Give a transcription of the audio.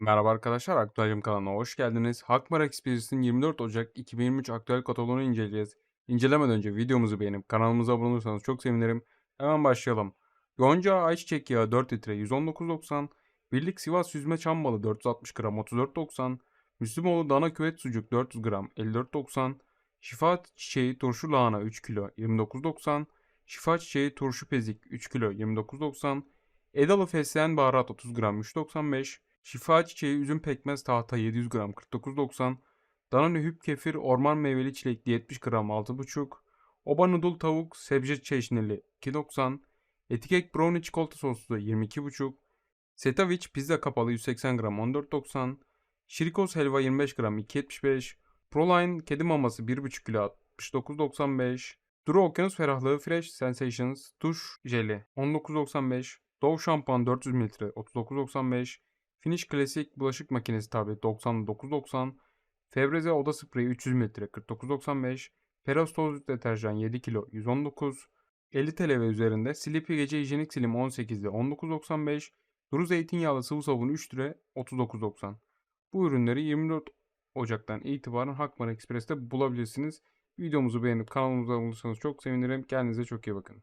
Merhaba arkadaşlar, Aktualyum kanalına hoş geldiniz. Hakmar Express'in 24 Ocak 2023 aktüel kataloğunu inceleyeceğiz. İncelemeden önce videomuzu beğenip kanalımıza abone olursanız çok sevinirim. Hemen başlayalım. Yonca ayçiçek yağı 4 litre 119.90, Birlik Sivas süzme çam balı 460 gram 34.90, Müslümoğlu dana küvet sucuk 400 gram 54.90, Şifa çiçeği turşu lahana 3 kilo 29.90, Şifa çiçeği turşu pezik 3 kilo 29.90, Edalı fesleğen baharat 30 gram 3.95, Şifa çiçeği üzüm pekmez tahta 700 gram 49.90. Dana nühüp kefir orman meyveli çilekli 70 gram 6.5. Oba noodle tavuk sebze çeşnili 2.90. Etikek brownie çikolata soslu 22.5. Setaviç pizza kapalı 180 gram 14.90. Şirikos helva 25 gram 2.75. Proline kedi maması 1.5 kilo 69.95. Duru Okyanus Ferahlığı Fresh Sensations Duş Jeli 19.95. Dove şampuan 400 ml 39.95. Finish Classic bulaşık makinesi tablet 99.90. Febreze oda spreyi 300 ml 49.95. Peros toz deterjan 7 kilo 119. 50 TL ve üzerinde Sleepy gece hijyenik silim 18'de 19.95. Duru zeytinyağlı sıvı sabun 3 lira 39.90. Bu ürünleri 24 Ocak'tan itibaren Hakmar Express'te bulabilirsiniz. Videomuzu beğenip kanalımıza abone olursanız çok sevinirim. Kendinize çok iyi bakın.